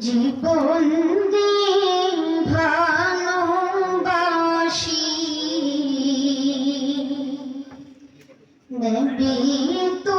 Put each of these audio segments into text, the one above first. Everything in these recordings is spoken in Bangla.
জীবন ভালোবাসি তো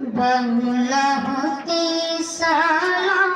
বাংলা হতে সালাম